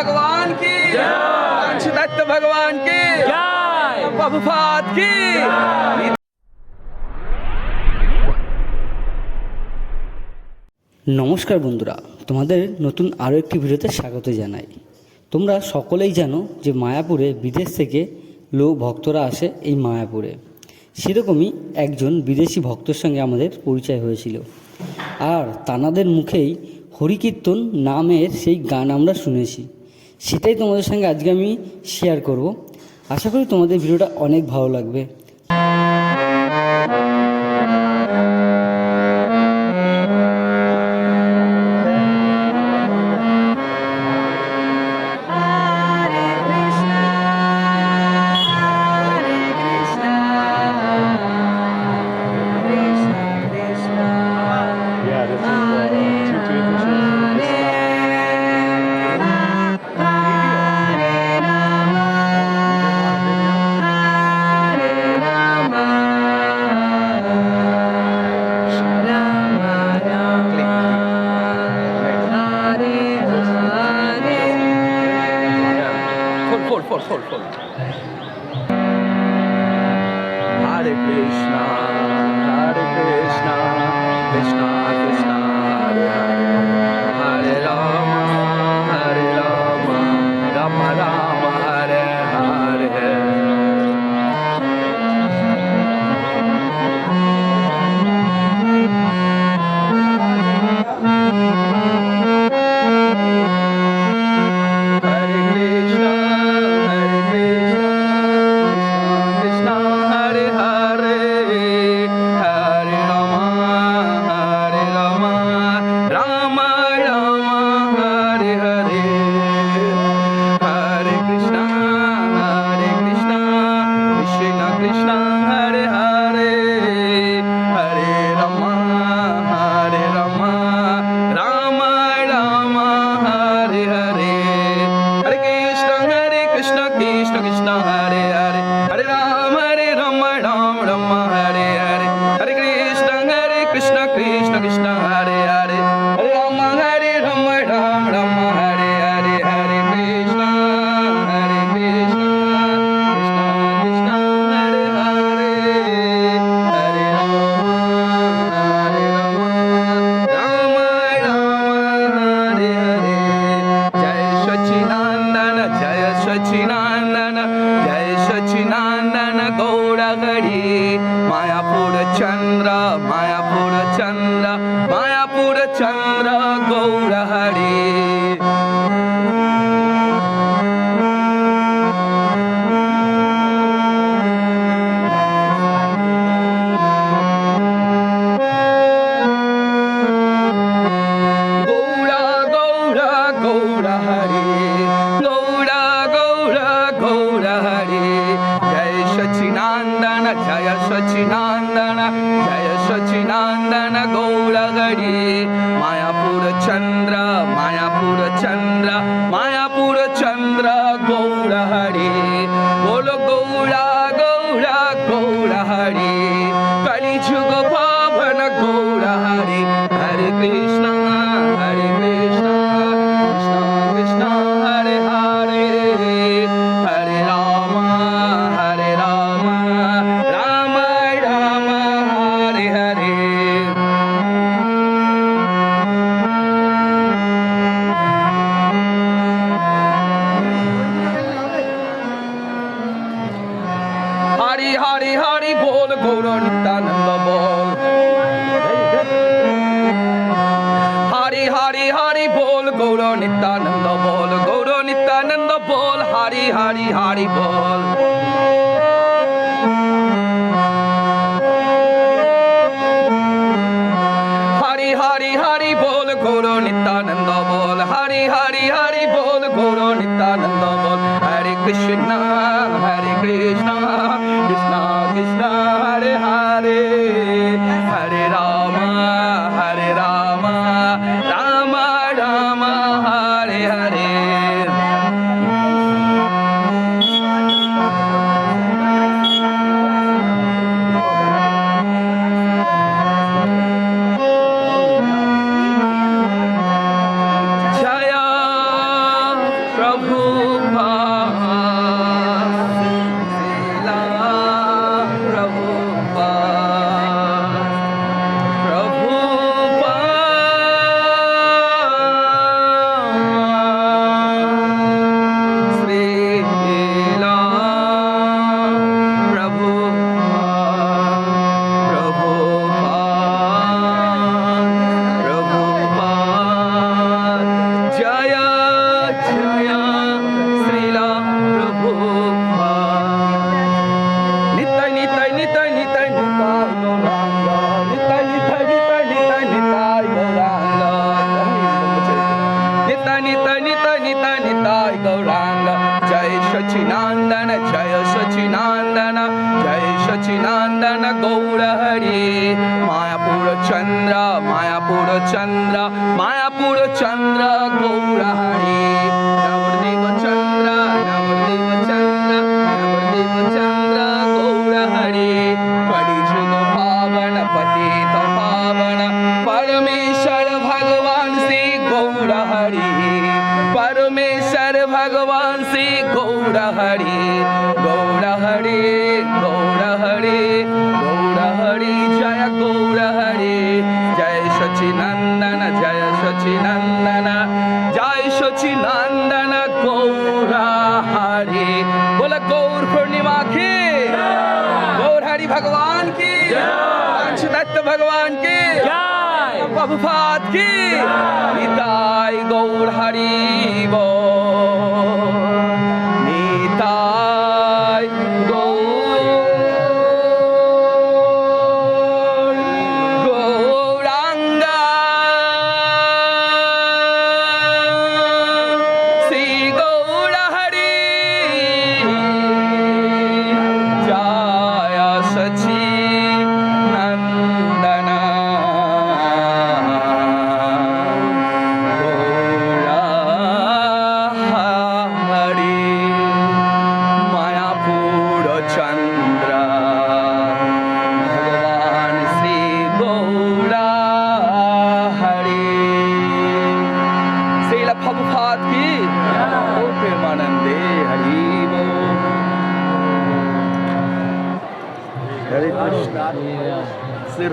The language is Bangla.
भगवान की दत्त भगवान की प्रभुपाद की নমস্কার বন্ধুরা তোমাদের নতুন আরও একটি ভিডিওতে স্বাগত জানাই তোমরা সকলেই জানো যে মায়াপুরে বিদেশ থেকে লোক ভক্তরা আসে এই মায়াপুরে সেরকমই একজন বিদেশি ভক্তর সঙ্গে আমাদের পরিচয় হয়েছিল আর তানাদের মুখেই হরিকীর্তন নামের সেই গান আমরা শুনেছি সেটাই তোমাদের সঙ্গে আজকে আমি শেয়ার করব। আশা করি তোমাদের ভিডিওটা অনেক ভালো লাগবে। Krishna, Calvary. জয় সচিনন্দন জয় সচিনন্দন জয় সচিনন্দন গৌরা হরে মায়াপুর চন্দ্র মায়াপুর চন্দ্র মায়াপুর চন্দ্র গৌরা হরে বলো গৌরা হরি হরি বল গৌর নিত্যানন্দ বল হরি হরি হরি বল। গৌর নিত্যানন্দ বল গৌর নিত্যানন্দ বল হরি হরি হরি বল হরে কৃষ্ণ হরে কৃষ্ণ। কৃষ্ণ হরে হরে। হরে রাম হরে রাম রাম রাম হরে হরে। জয় जया जया श्रीला प्रभु नित्य नित्य नित्य नित्य नित्य सचिनांदन गौर हरे मायापुर चंद्र मायापुर चंद्र माया चन्द्र गौरहरि नवदेव चन्द्र नवदेव चन्द्र नवदेव चन्द्र गौरहरि परिजुग पावन पतित पावन परमेश्वर भगवान श्री गौरहरि परमेश्वर भगवान श्री गौरहरि गौरहरि गौरहरि প্রভুপাত কি? নিতাই গৌর হারিব। sei